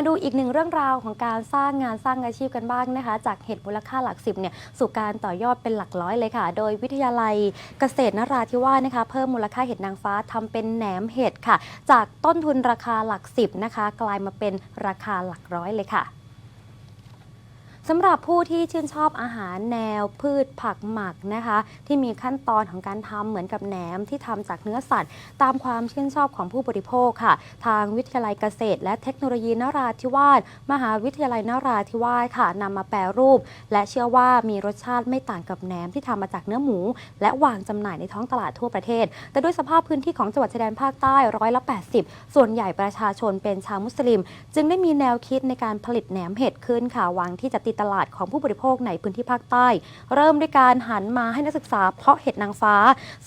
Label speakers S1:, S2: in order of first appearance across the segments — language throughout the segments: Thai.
S1: มาดูอีกหนึ่งเรื่องราวของการสร้างงานสร้างอาชีพกันบ้างนะคะ จากเห็ดมูลค่าหลักสิบเนี่ยสู่การต่อยอดเป็นหลักร้อยเลยค่ะ โดยวิทยาลัยเกษตรนราธิวาสนะคะ เพิ่มมูลค่าเห็ดนางฟ้าทำเป็นแหนมเห็ดค่ะ จากต้นทุนราคาหลักสิบนะคะ กลายมาเป็นราคาหลักร้อยเลยค่ะ สำหรับผู้ที่ชื่นชอบอาหารแนวพืชผักหมักนะคะ ที่มีขั้นตอนของการทำเหมือนกับแหนมที่ทำจากเนื้อสัตว์ ตามความชื่นชอบของผู้บริโภคค่ะ ทางวิทยาลัยเกษตร และเทคโนโลยีนราธิวาสมหาวิทยาลัยนราธิวาสค่ะนำมาแปรรูป และเชื่อว่ามีรสชาติไม่ต่างกับแหนมที่ทำมาจากเนื้อหมู และวางจำหน่ายในท้องตลาดทั่วประเทศ แต่ด้วยสภาพพื้นที่ของจังหวัดชายแดนภาคใต้ร้อยละ 80 ส่วนใหญ่ประชาชนเป็นชาวมุสลิม จึงได้มีแนวคิดในการผลิตแหนมเห็ดขึ้นค่ะหวังที่จะตีตลาดของผู้บริโภคในพื้นที่ภาคใต้ เริ่มด้วยการหันมาให้นักศึกษาเพาะเห็ดนางฟ้า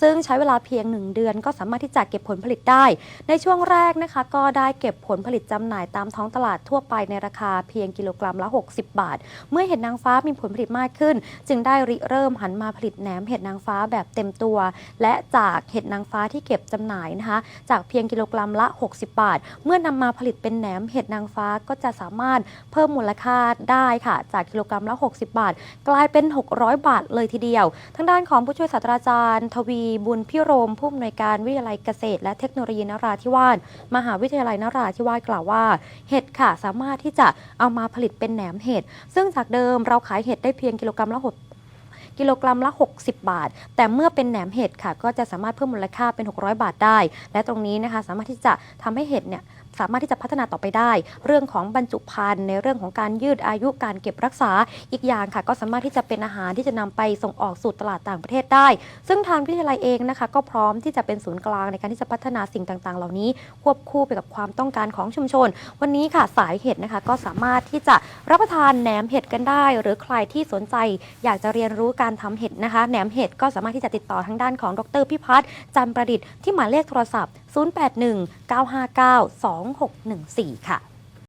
S1: ซึ่งใช้เวลาเพียง 1 เดือนก็สามารถที่จะเก็บผลผลิตได้ ในช่วงแรกนะคะก็ได้เก็บผลผลิตจำหน่ายตามท้องตลาดทั่วไปในราคาเพียงกิโลกรัมละ 60 บาท เมื่อเห็ดนางฟ้ามีผลผลิตมากขึ้น จึงได้ริเริ่มหันมาผลิตแหนมเห็ดนางฟ้าแบบเต็มตัว และจากเห็ดนางฟ้าที่เก็บจำหน่ายนะคะจากเพียงกิโลกรัมละ 60 บาท เมื่อนำมาผลิตเป็นแหนมเห็ดนางฟ้าก็จะสามารถเพิ่มมูลค่าได้ค่ะ จากกิโลกรัมละ 60 บาท กลายเป็น 600 บาทเลยทีเดียว ทางด้านของผู้ช่วยศาสตราจารย์ ทวีบุญพิโรม ผู้อำนวยการวิทยาลัยเกษตร และเทคโนโลยีนราธิวาสมหาวิทยาลัยนราธิวาสกล่าวว่า เห็ดค่ะสามารถที่จะเอามาผลิตเป็นแหนมเห็ดซึ่งจากเดิมเราขายเห็ดได้เพียงกิโลกรัมละ กิโลกรัมละ 60 บาท แต่เมื่อเป็นแหนมเห็ดค่ะ ก็จะสามารถเพิ่มมูลค่าเป็น 600 บาทได้ และตรงนี้นะคะสามารถที่จะทำให้เห็ดเนี่ยสามารถที่จะพัฒนาต่อไปได้ เรื่องของบรรจุภัณฑ์ในเรื่องของการยืดอายุการเก็บรักษาอีกอย่างค่ะ ก็สามารถที่จะเป็นอาหารที่จะนำไปส่งออกสู่ตลาดต่างประเทศได้ ซึ่งทางวิทยาลัยเองนะคะ ก็พร้อมที่จะเป็นศูนย์กลางในการที่จะพัฒนาสิ่งต่าง ๆ เหล่านี้ ควบคู่ไปกับความต้องการของชุมชน วันนี้ค่ะสายเห็ดนะคะ ก็สามารถที่จะรับประทานแหนมเห็ดกันได้ หรือใครที่สนใจอยากจะเรียนรู้การทำเห็ดนะคะ แหนมเห็ดก็สามารถที่จะติดต่อทางด้านของดรพิพัฒน์จันประดิษฐ์ที่หมายเลขโทรศัพท์ 081 959 2614 ค่ะ